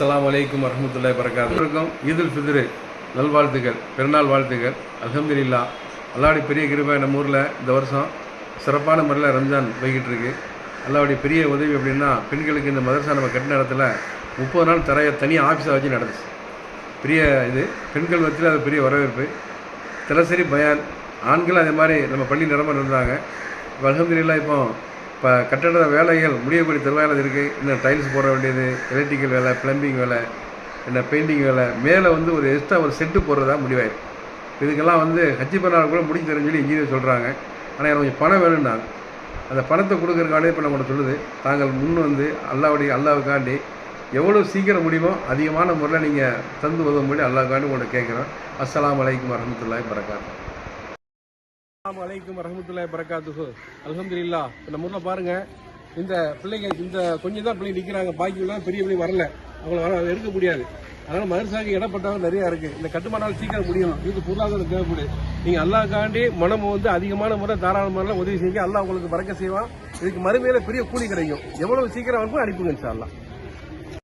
அஸ்லாம் வலைக்கும் வரஹ்மத்துல்லாஹி வரகாத்து ஈதுல் ஃபித்ரு நல்வாழ்த்துக்கள் பெருநாள் வாழ்த்துக்கள். அல்ஹம்துலில்லாஹ் அல்லாவுடைய பெரிய கிருபா நம்ம ஊரில் இந்த வருஷம் சிறப்பான முறையில் ரம்ஜான் போய்கிட்டு இருக்கு அல்லாவுடைய பெரிய உதவி அப்படின்னா பெண்களுக்கு இந்த மதரசா நம்ம கட்டின இடத்துல முப்பது நாள் தரைய தனியாக ஆஃபீஸை வச்சு நடந்துச்சு. பெரிய இது பெண்கள் மத்தியில் அது பெரிய வரவேற்பு. தினசரி பயான் ஆண்கள் அதே மாதிரி நம்ம பள்ளி நிரம்ப இருந்தாங்க இப்போ அல்ஹம்துலில்லாஹ் இப்போ இப்போ கட்டட வேலைகள் முடியக்கூடிய தருவாயில் இருக்குது இன்னும் டைல்ஸ் போட வேண்டியது எலக்ட்ரிக்கல் வேலை ப்ளம்பிங் வேலை என்ன பெயிண்டிங் வேலை. மேலே வந்து ஒரு எக்ஸ்ட்ரா ஒரு செட்டு போடுறதா முடிவாயிருக்கு இதுக்கெல்லாம் வந்து ஹஜ்ஜி பண்ணால் கூட முடிச்சு தரேன்னு சொல்லி இன்ஜினியர் சொல்கிறாங்க ஆனால் எனக்கு கொஞ்சம் பணம் வேணும்னாங்க அந்த பணத்தை கொடுக்குறக்காண்டே இப்போ நம்ம சொல்லுது. தாங்கள் முன் வந்து அல்லாவுடைய அல்லாவுக்காண்டி எவ்வளோ சீக்கிரம் முடியுமோ அதிகமான முறையில் நீங்கள் தந்து உதவும்படி அல்லாவுக்காண்டி உங்கள்கிட்ட கேட்குறோம். அஸ்லாம் அலைக்கும் வரமத்துல்லாய் வரகாத்து அஸ்லாம் வலைக்கும் வரஹ்மத்துல்லாஹி வரகாத்துஹு அல்ஹம்துலில்லாஹ். இப்ப நம்ம முறையில் பாருங்க இந்த பிள்ளைங்க இந்த கொஞ்சம் தான் பிள்ளைங்க நிற்கிறாங்க பாக்கியெல்லாம் பெரிய பிள்ளைங்க வரல. அவங்கள வர எடுக்க முடியாது. அதனால மதரசாக்கு இடப்பட்டவங்க நிறைய இருக்கு. இந்த கட்டுமானால் சீக்கிரம் முடியும். இதுக்கு பொருளாதாரம் தேவைப்படுது நீங்க அல்லாக்காண்டி மனம் வந்து அதிகமான முறை தாராள உதவி செய்யுங்க அல்லா உங்களுக்கு பறக்க செய்வான். இதுக்கு மறுமையில பெரிய கூலி கிடைக்கும். எவ்வளவு சீக்கிரம் வந்து அனுப்புங்க சார்லாம்